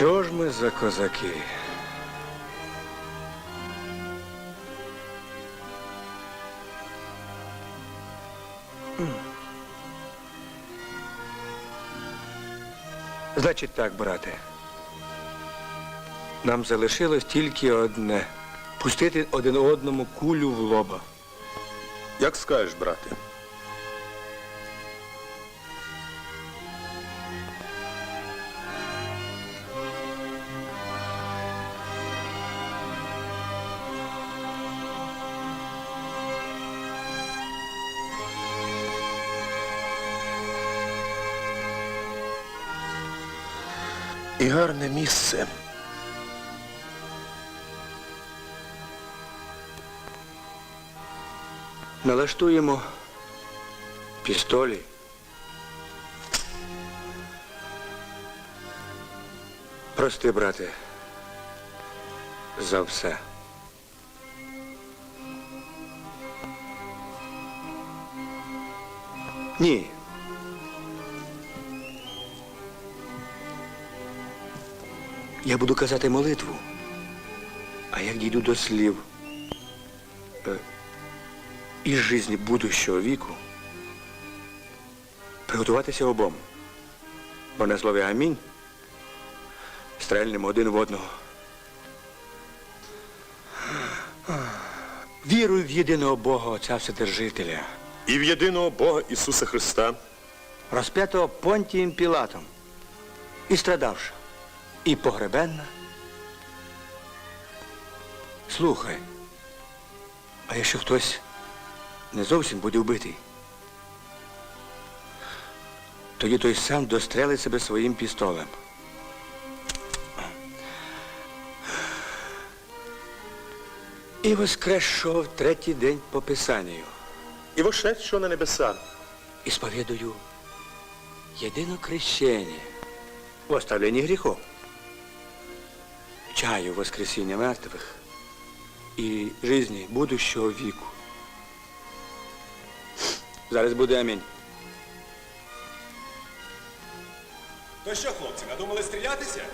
Що ж ми за козаки? Значить так, брате. Нам залишилось тільки одне пустити один одному кулю в лоба. Як скажеш, брате? І гарне місце. Налаштуємо пістолі. Прости, брате, за все. Ні. Я буду казати молитву, а як дійду до слів е, із жизни будущого віку приготуватися обом. Бо на слові амінь стрельнемо один в одного. Вірую в єдиного Бога Отця Вседержителя, І в єдиного Бога Ісуса Христа, розп'ятого Понтієм Пілатом, і страдавша, і погребенна. Слухай, а якщо хтось не зовсім буде вбитий, тоді той сам дострелить себе своїм пістолем. І воскресшов третій день по Писанню. і вошед, що на небеса. исповедую едино крещение в оставлении грехов, чаю воскресіння мертвых і жизни будущого віку. Зараз буде амінь. То що, хлопці, надумали стрілятися?